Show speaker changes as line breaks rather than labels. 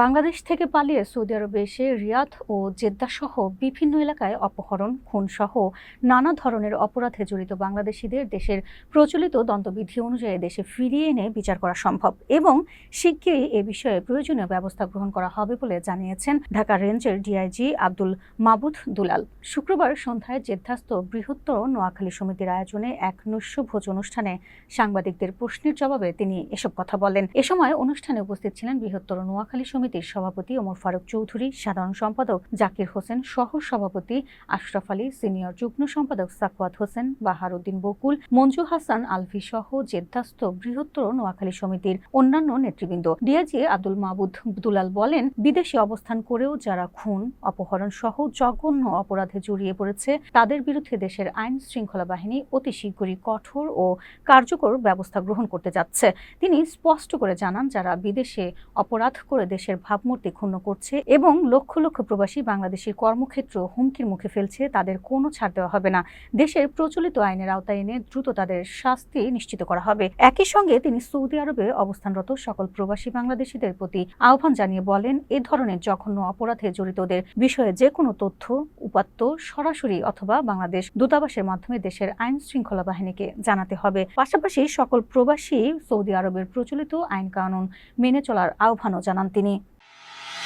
বাংলাদেশ থেকে পালিয়ে সৌদি আরবে এসে রিয়াদ ও জেদ্দা সহ বিভিন্ন এলাকায় অপহরণ খুন সহ নানা ধরনের অপরাধে জড়িত বাংলাদেশিদের দেশের প্রচলিত দন্তবিধি অনুযায়ী দেশে ফিরিয়ে এনে বিচার করা সম্ভব এবং শিগগিরই এ বিষয়ে প্রয়োজনীয় ব্যবস্থা গ্রহণ করা হবে বলে জানিয়েছেন ঢাকা রেঞ্জের ডিআইজি আব্দুল মাবুদ দুলাল। শুক্রবার সন্ধ্যায় জেদ্দাস্থ বৃহত্তর নোয়াখালী সমিতির আয়োজনে এক নৈশভোজ অনুষ্ঠানে সাংবাদিকদের প্রশ্নের জবাবে তিনি এসব কথা বলেন। এ সময় অনুষ্ঠানে উপস্থিত ছিলেন বৃহত্তর নোয়াখালী সমিতির সভাপতি ওমর ফারুক চৌধুরী, সাধারণ সম্পাদক জাকির হোসেন সহ সভাপতি আশরাফ আলী, সিনিয়র যুগ্ম সম্পাদক সাকওয়াত হোসেন, বাহারুদ্দিন বকুল, মঞ্জু হাসান, আলভি সহ জেদ্দাস্থ বৃহত্তর নোয়াখালী সমিতির অন্যান্য নেতৃবৃন্দ। ডিআইজি আব্দুল মাহবুদ দুলাল বলেন, বিদেশে অবস্থান করেও যারা খুন, অপহরণ সহ জঘন্য অপরাধে জড়িয়ে পড়েছে, তাদের বিরুদ্ধে দেশের আইন শৃঙ্খলা বাহিনী অতি শীঘ্রই কঠোর ও কার্যকর ব্যবস্থা গ্রহণ করতে যাচ্ছে। তিনি স্পষ্ট করে জানান, যারা বিদেশে অপরাধ করে দেশের ভাবমূর্তি ক্ষুণ্ণ করছে এবং লক্ষ লক্ষ প্রবাসী বাংলাদেশের কর্মক্ষেত্র হুমকির মুখে ফেলছে, তাদের কোনো ছাড় দেওয়া হবে না। দেশের প্রচলিত আইনের আওতায় এনে দ্রুত তাদের শাস্তি নিশ্চিত করা হবে। একই সঙ্গে তিনি সৌদি আরবে অবস্থানরত সকল প্রবাসী বাংলাদেশিদের প্রতি আহ্বান জানিয়ে বলেন, এ ধরনের জঘন্য অপরাধে জড়িতদের বিষয়ে যে কোনো তথ্য, উপাত্ত, সরাসরি অথবা বাংলাদেশ দূতাবাসের মাধ্যমে দেশের আইন শৃঙ্খলা বাহিনীকে জানাতে হবে। পাশাপাশি সকল প্রবাসী সৌদি আরবের প্রচলিত আইন কানুন মেনে চলার আহ্বানও জানান তিনি।